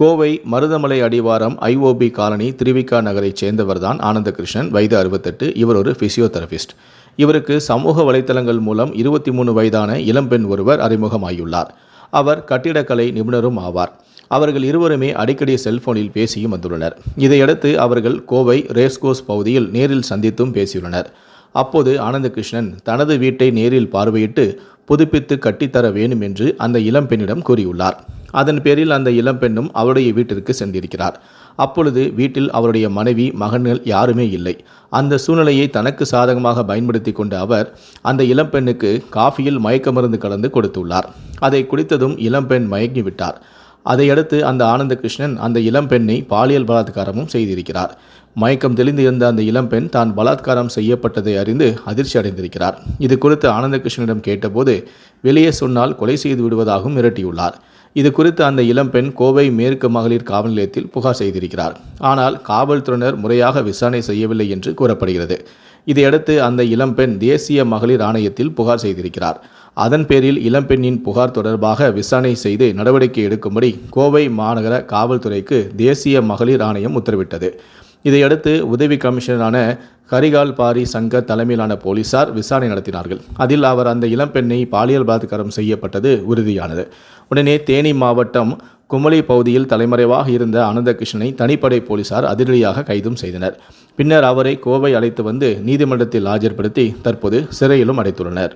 கோவை மருதமலை அடிவாரம் IOB colony Thiru Vi Ka நகரைச் சேர்ந்தவர்தான் ஆனந்தகிருஷ்ணன். வயது அறுபத்தெட்டு. இவர் ஒரு பிசியோதெரபிஸ்ட் இவருக்கு சமூக வலைத்தளங்கள் மூலம் இருபத்தி மூணு வயதான இளம்பெண் ஒருவர் அறிமுகமாகியுள்ளார். அவர் கட்டிடக்கலை நிபுணரும் ஆவார். அவர்கள் இருவருமே அடிக்கடி செல்போனில் பேசியும் வந்துள்ளனர். இதையடுத்து அவர்கள் கோவை ரேஸ்கோஸ் பகுதியில் நேரில் சந்தித்தும் பேசியுள்ளனர். அப்போது ஆனந்தகிருஷ்ணன் தனது வீட்டை நேரில் பார்வையிட்டு புதுப்பித்து கட்டித்தர வேண்டும் என்று அந்த இளம்பெண்ணிடம் கூறியுள்ளார். அதன் பேரில் அந்த இளம்பெண்ணும் அவருடைய வீட்டிற்கு சென்றிருக்கிறார். அப்பொழுது வீட்டில் அவருடைய மனைவி மகன்கள் யாருமே இல்லை. அந்த சூழ்நிலையை தனக்கு சாதகமாக பயன்படுத்தி கொண்ட அவர் அந்த இளம்பெண்ணுக்கு காஃபியில் மயக்க மருந்து கலந்து கொடுத்துள்ளார். அதை குடித்ததும் இளம்பெண் மயங்கிவிட்டார். அதையடுத்து அந்த ஆனந்தகிருஷ்ணன் அந்த இளம்பெண்ணை பாலியல் பலாத்காரமும் செய்திருக்கிறார். மயக்கம் தெளிந்து இருந்த அந்த இளம்பெண் தான் பலாத்காரம் செய்யப்பட்டதை அறிந்து அதிர்ச்சி அடைந்திருக்கிறார். இது குறித்து ஆனந்தகிருஷ்ணனிடம் கேட்டபோது வெளியே சொன்னால் கொலை செய்து விடுவதாகவும் மிரட்டியுள்ளார். இது குறித்து அந்த இளம்பெண் கோவை மேற்கு மகளிர் காவல் நிலையத்தில் புகார் செய்திருக்கிறார். ஆனால் காவல்துறையினர் முறையாக விசாரணை செய்யவில்லை என்று கூறப்படுகிறது. இதையடுத்து அந்த இளம்பெண் தேசிய மகளிர் ஆணையத்தில் புகார் செய்திருக்கிறார். அதன் பேரில் இளம்பெண்ணின் புகார் தொடர்பாக விசாரணை செய்து நடவடிக்கை எடுக்கும்படி கோவை மாநகர காவல்துறைக்கு தேசிய மகளிர் ஆணையம் உத்தரவிட்டது. இதையடுத்து உதவி கமிஷனரான கரிகால் பாரி சங்கர் தலைமையிலான போலீசார் விசாரணை நடத்தினார்கள். அதில் அவர் அந்த இளம்பெண்ணை பாலியல் பலாத்காரம் செய்யப்பட்டது உறுதியானது. உடனே தேனி மாவட்டம் குமளி பகுதியில் தலைமறைவாக இருந்த அனந்தகிருஷ்ணனை தனிப்படை போலீசார் அதிரடியாக கைதும் செய்தனர். பின்னர் அவரை கோவை அழைத்து வந்து நீதிமன்றத்தில் ஆஜர்படுத்தி தற்போது சிறையிலும் அடைத்துள்ளனர்.